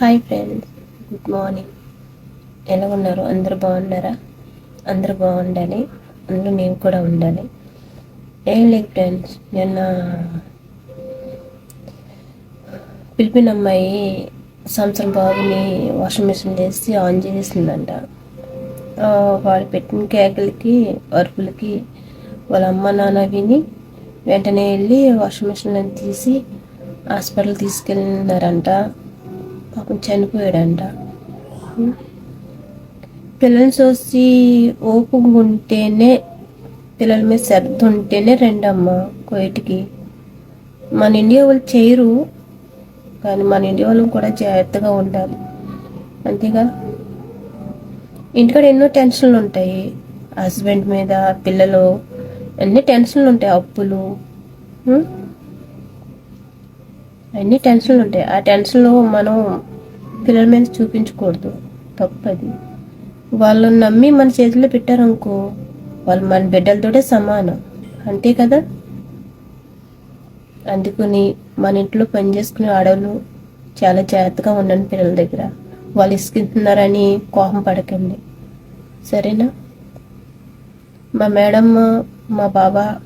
Hi friends good morning. ఎలా ఉన్నారు? అందరూ బాగున్నారా? అందరూ బాగుండాలి. అందులో నేను కూడా ఉండాలి. ఏం లేదు ఫ్రెండ్స్ నిన్న పిలిపిన అమ్మాయి సంవత్సరం బాబుని వాషింగ్ మిషన్ వేసి ఆన్ చేసిందంట. ఆ, వాడు పెట్టిన కేకలకి అరుపులకి వాళ్ళ అమ్మ నాన్న విని వెంటనే వెళ్ళి వాషింగ్ మిషన్ తీసి హాస్పిటల్ తీసుకెళ్ళినారంట. పాపం చనిపోయాడంట. పిల్లల్ని చూసి ఓపు ఉంటేనే పిల్లల మీద శ్రద్ధ ఉంటేనే రెండమ్మ కోయటికి. మన ఇండియా వాళ్ళు చేయరు కానీ మన ఇండియా వాళ్ళు కూడా జాగ్రత్తగా ఉండాలి. అంతేగా? ఇంటికాడ ఎన్నో టెన్షన్లు ఉంటాయి. హస్బెండ్ మీద పిల్లలు అన్ని టెన్షన్లు ఉంటాయి అప్పులు. అన్ని టెన్షన్లు ఉంటాయి? ఆ టెన్షన్లో మనం పిల్లల మీద చూపించకూడదు. తప్పది. వాళ్ళని నమ్మి మన చేతిలో పెట్టారనుకో వాళ్ళు మన బిడ్డలతోటే సమానం. అంతే కదా? అందుకని మన ఇంట్లో పని చేసుకునే ఆడవాళ్ళు చాలా జాగ్రత్తగా ఉండండి పిల్లల దగ్గర. వాళ్ళు ఇసుకుంటున్నారని కోపం పడకండి. సరేనా? మా మేడం మా బాబా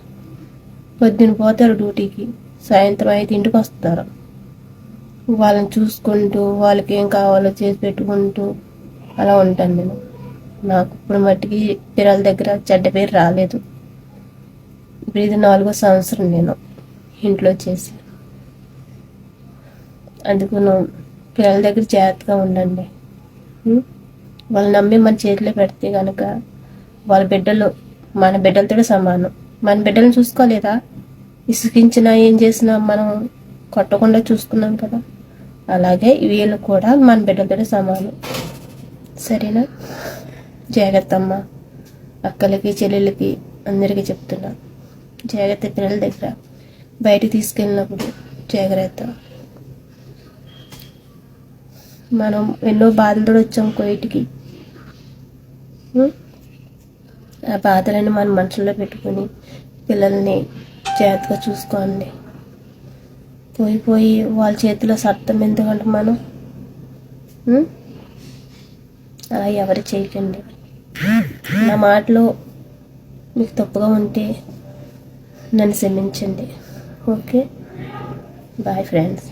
పొద్దున పోతారు డ్యూటీకి. సాయంత్రం అయితే ఇంటికి వస్తారు. వాళ్ళని చూసుకుంటూ వాళ్ళకి ఏం కావాలో చేసి పెట్టుకుంటూ అలా ఉంటాను నేను. నాకు ఇప్పుడు మట్టికి పిల్లల దగ్గర చెడ్డ పేరు రాలేదు. ఇప్పుడు ఇది నాలుగో సంవత్సరం నేను ఇంట్లో చేసి. అందుకు పిల్లల దగ్గర జాగ్రత్తగా ఉండండి. వాళ్ళు నమ్మి మన చేతిలో పెడితే కనుక వాళ్ళ బిడ్డలు మన బిడ్డలతో సమానం. మన బిడ్డలను చూసుకోలేదా? ఇసుకించినా ఏం చేసినా మనం కొట్టకుండా చూసుకున్నాం కదా. అలాగే వీళ్ళు కూడా మన బిడ్డలతో సమానం. సరేనా? జాగ్రత్త అమ్మ అక్కలకి చెల్లెలకి అందరికీ చెప్తున్నా. జాగ్రత్త పిల్లల దగ్గర. బయటికి తీసుకెళ్ళినప్పుడు జాగ్రత్త. మనం ఎన్నో బాధలతో వచ్చాం కోయిటికి. ఆ బాధలను మన మనసులో పెట్టుకొని పిల్లల్ని జాగ్రత్తగా చూసుకోండి. పోయి పోయి వాళ్ళ చేతిలో సత్తం ఎందుకంటే మనం? అలా ఎవరు చేయకండి. నా మాటలు మీకు తప్పుగా ఉంటే నన్ను క్షమించండి. ఓకే? Bye friends